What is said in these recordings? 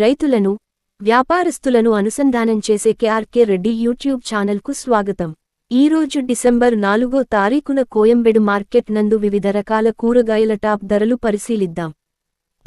రైతులను వ్యాపారస్తులను అనుసంధానం చేసే కేఆర్కే రెడ్డి యూట్యూబ్ ఛానల్కు స్వాగతం. ఈరోజు డిసెంబర్ నాలుగో తారీఖున కోయంబెడు మార్కెట్ నందు వివిధ రకాల కూరగాయల టాప్ ధరలు పరిశీలిద్దాం.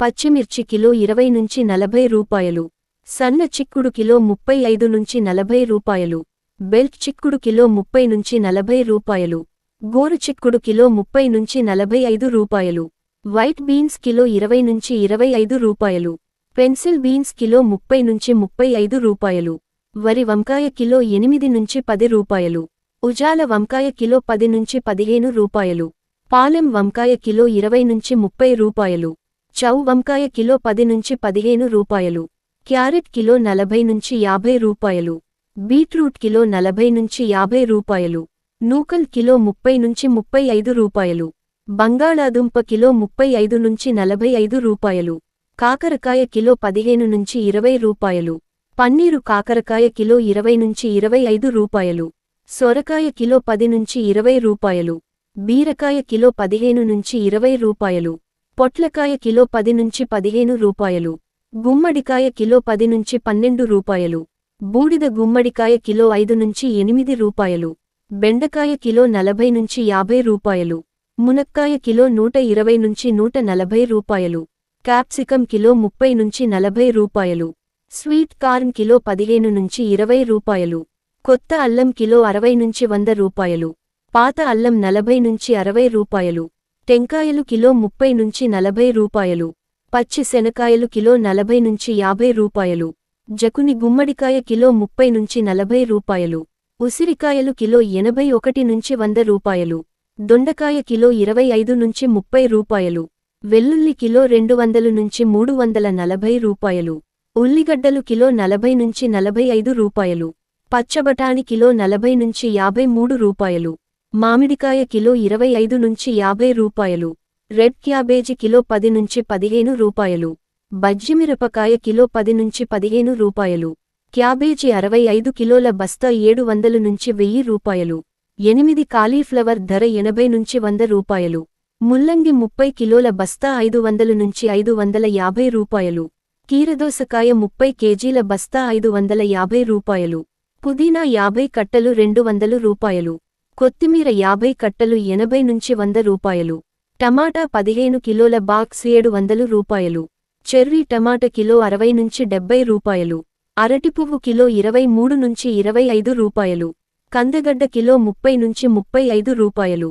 పచ్చిమిర్చి కిలో ఇరవై నుంచి నలభై రూపాయలు సన్న చిక్కుడు కిలో ముప్పై ఐదు నుంచి నలభై రూపాయలు బెల్ట్ చిక్కుడు కిలో ముప్పై నుంచి నలభై రూపాయలు గోరు చిక్కుడు కిలో ముప్పై నుంచి నలభై ఐదు రూపాయలు వైట్ బీన్స్ కిలో ఇరవై నుంచి ఇరవై ఐదు రూపాయలు పెన్సిల్ బీన్స్ కిలో ముప్పై నుంచి ముప్పై ఐదు రూపాయలు. వరి వంకాయ కిలో ఎనిమిది నుంచి పది రూపాయలు. ఉజాల వంకాయ కిలో పది నుంచి పదిహేను రూపాయలు. పాలెం వంకాయ కిలో ఇరవై నుంచి ముప్పై రూపాయలు. చౌ వంకాయ కిలో పది నుంచి పదిహేను రూపాయలు. క్యారెట్ కిలో నలభై నుంచి యాభై రూపాయలు. బీట్రూట్ కిలో నలభై నుంచి యాభై రూపాయలు. నూకల్ కిలో ముప్పై నుంచి ముప్పై ఐదు రూపాయలు. బంగాళాదుంప కిలో ముప్పై ఐదు నుంచి నలభై ఐదు రూపాయలు. కాకరకాయ కిలో పదిహేను నుంచి ఇరవై రూపాయలు. పన్నీరు కాకరకాయ కిలో ఇరవై నుంచి ఇరవై ఐదు రూపాయలు. సొరకాయ కిలో పది నుంచి ఇరవై రూపాయలు. బీరకాయ కిలో పదిహేను నుంచి ఇరవై రూపాయలు. పొట్లకాయ కిలో పది నుంచి పదిహేను రూపాయలు. గుమ్మడికాయ కిలో పది నుంచి పన్నెండు రూపాయలు. బూడిద గుమ్మడికాయ కిలో ఐదు నుంచి ఎనిమిది రూపాయలు. బెండకాయ కిలో నలభై నుంచి యాభై రూపాయలు. మునక్కాయ కిలో నూట ఇరవై నుంచి నూట నలభై రూపాయలు. క్యాప్సికం కిలో ముప్పై నుంచి నలభై రూపాయలు. స్వీట్ కార్న్ కిలో పదిహేను నుంచి ఇరవై రూపాయలు. కొత్త అల్లం కిలో అరవై నుంచి వంద రూపాయలు. పాత అల్లం నలభై నుంచి అరవై రూపాయలు. టెంకాయలు కిలో ముప్పై నుంచి నలభై రూపాయలు. పచ్చి శనకాయలు కిలో నలభై నుంచి యాభై రూపాయలు. జకుని గుమ్మడికాయ కిలో ముప్పై నుంచి నలభై రూపాయలు. ఉసిరికాయలు కిలో ఎనభై ఒకటి నుంచి వంద రూపాయలు. దొండకాయ కిలో ఇరవై ఐదు నుంచి ముప్పై రూపాయలు. వెల్లుల్లి కిలో రెండు వందలు నుంచి మూడు వందల నలభై రూపాయలు. ఉల్లిగడ్డలు కిలో నలభై నుంచి నలభై ఐదు రూపాయలు. పచ్చబటాని కిలో నలభై నుంచి యాభై మూడు రూపాయలు. మామిడికాయ కిలో ఇరవై ఐదు నుంచి యాభై రూపాయలు. రెడ్ క్యాబేజీ కిలో పది నుంచి పదిహేను రూపాయలు. బజ్జిమిరపకాయ కిలో పది నుంచి పదిహేను రూపాయలు. క్యాబేజీ అరవై ఐదు కిలోల బస్తా ఏడు వందలు నుంచి వెయ్యి రూపాయలు. ఎనిమిది కాలీఫ్లవర్ ధర ఎనభై నుంచి వంద రూపాయలు. ముల్లంగి ముప్పై కిలోల బస్తా ఐదు వందలు నుంచి ఐదు వందల యాభై రూపాయలు. కీరదోసకాయ ముప్పై కేజీల బస్తా ఐదు వందల యాభై రూపాయలు. పుదీనా యాభై కట్టలు రెండు వందలు రూపాయలు. కొత్తిమీర యాభై కట్టలు ఎనభై నుంచి వంద రూపాయలు. టమాటా పదిహేను కిలోల బాక్స్ ఏడు వందలు రూపాయలు. చెర్రీ టమాటా కిలో అరవై నుంచి డెబ్బై రూపాయలు. అరటిపువ్వు కిలో ఇరవై మూడు నుంచి ఇరవై ఐదు రూపాయలు. కందగడ్డ కిలో ముప్పై నుంచి ముప్పై ఐదు రూపాయలు.